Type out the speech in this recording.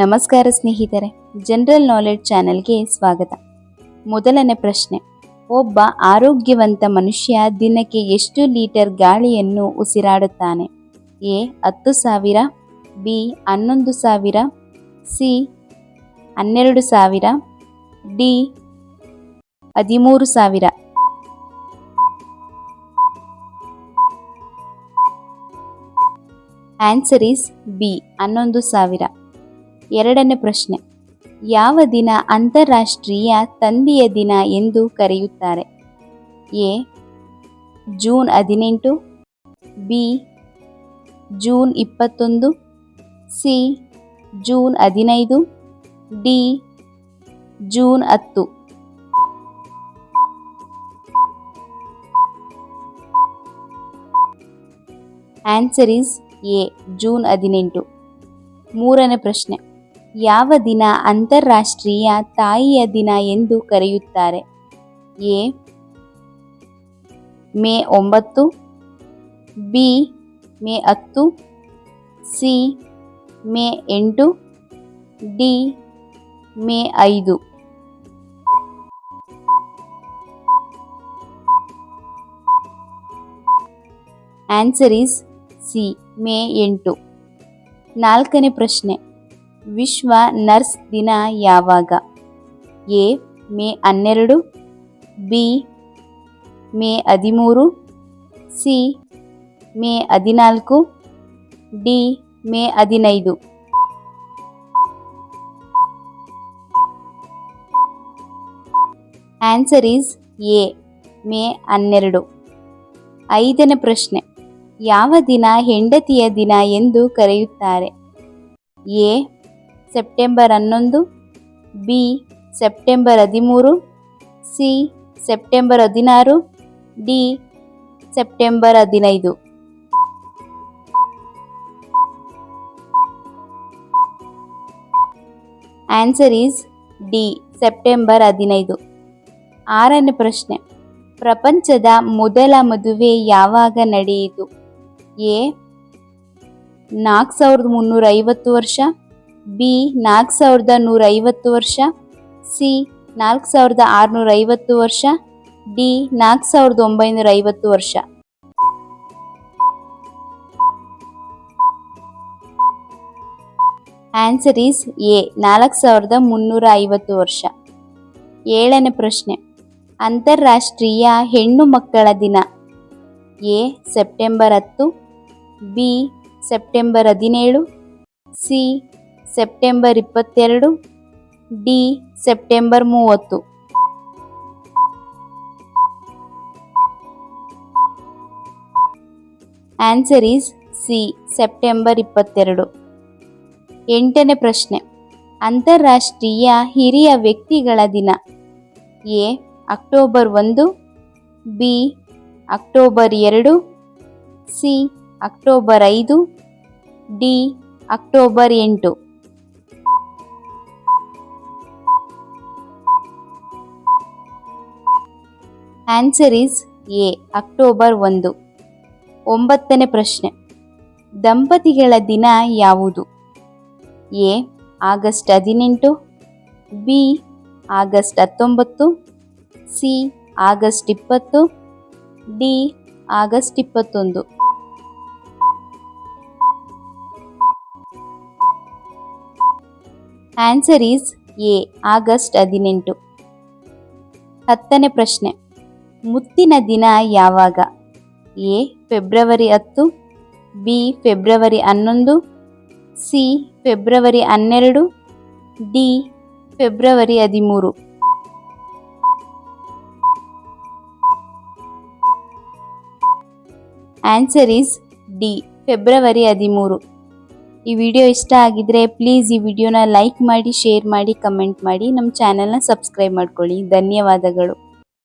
ನಮಸ್ಕಾರ ಸ್ನೇಹಿತರೆ general knowledge ಚಾನೆಲ್ಗೆ ಸ್ವಾಗತ. ಮೊದಲನೇ ಪ್ರಶ್ನೆ, ಒಬ್ಬ ಆರೋಗ್ಯವಂತ ಮನುಷ್ಯ ದಿನಕ್ಕೆ ಎಷ್ಟು ಲೀಟರ್ ಗಾಳಿಯನ್ನು ಉಸಿರಾಡುತ್ತಾನೆ? ಎ, ಹತ್ತು ಸಾವಿರ, ಬಿ, ಹನ್ನೊಂದು ಸಾವಿರ, ಸಿ, ಹನ್ನೆರಡು ಸಾವಿರ, ಡಿ, ಹದಿಮೂರು ಸಾವಿರ. ಆನ್ಸರ್ ಈಸ್ ಬಿ ಹನ್ನೊಂದು ಸಾವಿರ. ಎರಡನೇ ಪ್ರಶ್ನೆ. ಯಾವ ದಿನ ಅಂತಾರಾಷ್ಟ್ರೀಯ ತಂದೆಯ ದಿನ ಎಂದು ಕರೆಯುತ್ತಾರೆ? ಎ. ಜೂನ್ ಹದಿನೆಂಟು, ಬಿ. ಜೂನ್ ಇಪ್ಪತ್ತೊಂದು, ಸಿ. ಜೂನ್ ಹದಿನೈದು, ಡಿ. ಜೂನ್ ಹತ್ತು. Answer is A. ಜೂನ್ ಹದಿನೆಂಟು. ಮೂರನೇ ಪ್ರಶ್ನೆ. ಯಾವ ದಿನ ಅಂತಾರಾಷ್ಟ್ರೀಯ ತಾಯಿಯ ದಿನ ಎಂದು ಕರೆಯುತ್ತಾರೆ? ಎ. ಮೇ ಒಂಬತ್ತು, ಬಿ. ಮೇ ಹತ್ತು, ಸಿ. ಮೇ ಎಂಟು, ಡಿ. ಮೇ ಐದು. Answer is C. ಮೇ ಎಂಟು. ನಾಲ್ಕನೇ ಪ್ರಶ್ನೆ. ವಿಶ್ವ ನರ್ಸ್ ದಿನ ಯಾವಾಗ? ಎ, ಮೇ ಹನ್ನೆರಡು, ಬಿ, ಮೇ ಹದಿಮೂರು, ಸಿ, ಮೇ ಹದಿನಾಲ್ಕು, ಡಿ, ಮೇ ಹದಿನೈದು. ಆನ್ಸರ್ ಈಸ್ ಎ, ಮೇ ಹನ್ನೆರಡು. ಐದನೇ ಪ್ರಶ್ನೆ, ಯಾವ ದಿನ ಹೆಂಡತಿಯ ದಿನ ಎಂದು ಕರೆಯುತ್ತಾರೆ? ಎ ಸೆಪ್ಟೆಂಬರ್ ಹನ್ನೊಂದು, ಬಿ ಸೆಪ್ಟೆಂಬರ್ ಹದಿಮೂರು, ಸಿ ಸೆಪ್ಟೆಂಬರ್ ಹದಿನಾರು, ಡಿ ಸೆಪ್ಟೆಂಬರ್ ಹದಿನೈದು. ಆನ್ಸರ್ ಈಸ್ ಡಿ, ಸೆಪ್ಟೆಂಬರ್ ಹದಿನೈದು. ಆರನೇ ಪ್ರಶ್ನೆ, ಪ್ರಪಂಚದ ಮೊದಲ ಮದುವೆ ಯಾವಾಗ ನಡೆಯಿತು? ಎ, ನಾಲ್ಕು ಸಾವಿರದ ಮುನ್ನೂರ ಐವತ್ತು ವರ್ಷ ಬಿ, ನಾಲ್ಕು ಸಾವಿರದ ನೂರ ಐವತ್ತು ವರ್ಷ. ಸಿ, ನಾಲ್ಕು ಸಾವಿರದ ಆರುನೂರ ಐವತ್ತು ವರ್ಷ. ಡಿ, ನಾಲ್ಕು ಸಾವಿರದ ಒಂಬೈನೂರ ಐವತ್ತು ವರ್ಷ. ಆನ್ಸರ್ ಈಸ್ ಎ ನಾಲ್ಕು ಸಾವಿರದ ಮುನ್ನೂರ ಐವತ್ತು ವರ್ಷ. ಏಳನೇ ಪ್ರಶ್ನೆ. ಅಂತಾರಾಷ್ಟ್ರೀಯ ಹೆಣ್ಣು ಮಕ್ಕಳ ದಿನ. ಎ, ಸೆಪ್ಟೆಂಬರ್ ಹತ್ತು. ಬಿ, ಸೆಪ್ಟೆಂಬರ್ ಹದಿನೇಳು. ಸಿ ಸೆಪ್ಟೆಂಬರ್ ಇಪ್ಪತ್ತೆರಡು, ಡಿ ಸೆಪ್ಟೆಂಬರ್ ಮೂವತ್ತು. ಆನ್ಸರ್ ಈಸ್ ಸಿ, ಸೆಪ್ಟೆಂಬರ್ ಇಪ್ಪತ್ತೆರಡು. ಎಂಟನೇ ಪ್ರಶ್ನೆ. ಅಂತಾರಾಷ್ಟ್ರೀಯ ಹಿರಿಯ ವ್ಯಕ್ತಿಗಳ ದಿನ. ಎ, ಅಕ್ಟೋಬರ್ ಒಂದು, ಬಿ, ಅಕ್ಟೋಬರ್ ಎರಡು, ಸಿ, ಅಕ್ಟೋಬರ್ ಐದು, ಡಿ, ಅಕ್ಟೋಬರ್ ಎಂಟು. ಆನ್ಸರ್ ಈಸ್ ಎ ಅಕ್ಟೋಬರ್ ಒಂದು. ಒಂಬತ್ತನೇ ಪ್ರಶ್ನೆ. ದಂಪತಿಗಳ ದಿನ ಯಾವುದು? ಎ ಆಗಸ್ಟ್ ಹದಿನೆಂಟು. ಬಿ ಆಗಸ್ಟ್ ಹತ್ತೊಂಬತ್ತು. ಸಿ ಆಗಸ್ಟ್ ಇಪ್ಪತ್ತು. ಡಿ ಆಗಸ್ಟ್ ಇಪ್ಪತ್ತೊಂದು. ಆನ್ಸರ್ ಈಸ್ ಎ ಆಗಸ್ಟ್ ಹದಿನೆಂಟು. ಹತ್ತನೇ ಪ್ರಶ್ನೆ. ಮುತ್ತಿನ ದಿನ ಯಾವಾಗ? ಎ, ಫೆಬ್ರವರಿ ಹತ್ತು, ಬಿ, ಫೆಬ್ರವರಿ ಹನ್ನೊಂದು, ಸಿ, ಫೆಬ್ರವರಿ ಹನ್ನೆರಡು, ಡಿ, ಫೆಬ್ರವರಿ ಹದಿಮೂರು. ಆನ್ಸರ್ ಈಸ್ ಡಿ, ಫೆಬ್ರವರಿ ಹದಿಮೂರು. ಈ ವಿಡಿಯೋ ಇಷ್ಟ ಆಗಿದ್ರೆ ಪ್ಲೀಸ್ ಈ ವಿಡಿಯೋನ ಲೈಕ್ ಮಾಡಿ, ಶೇರ್ ಮಾಡಿ, ಕಮೆಂಟ್ ಮಾಡಿ, ನಮ್ಮ ಚಾನಲ್ನ ಸಬ್ಸ್ಕ್ರೈಬ್ ಮಾಡ್ಕೊಳ್ಳಿ. ಧನ್ಯವಾದಗಳು.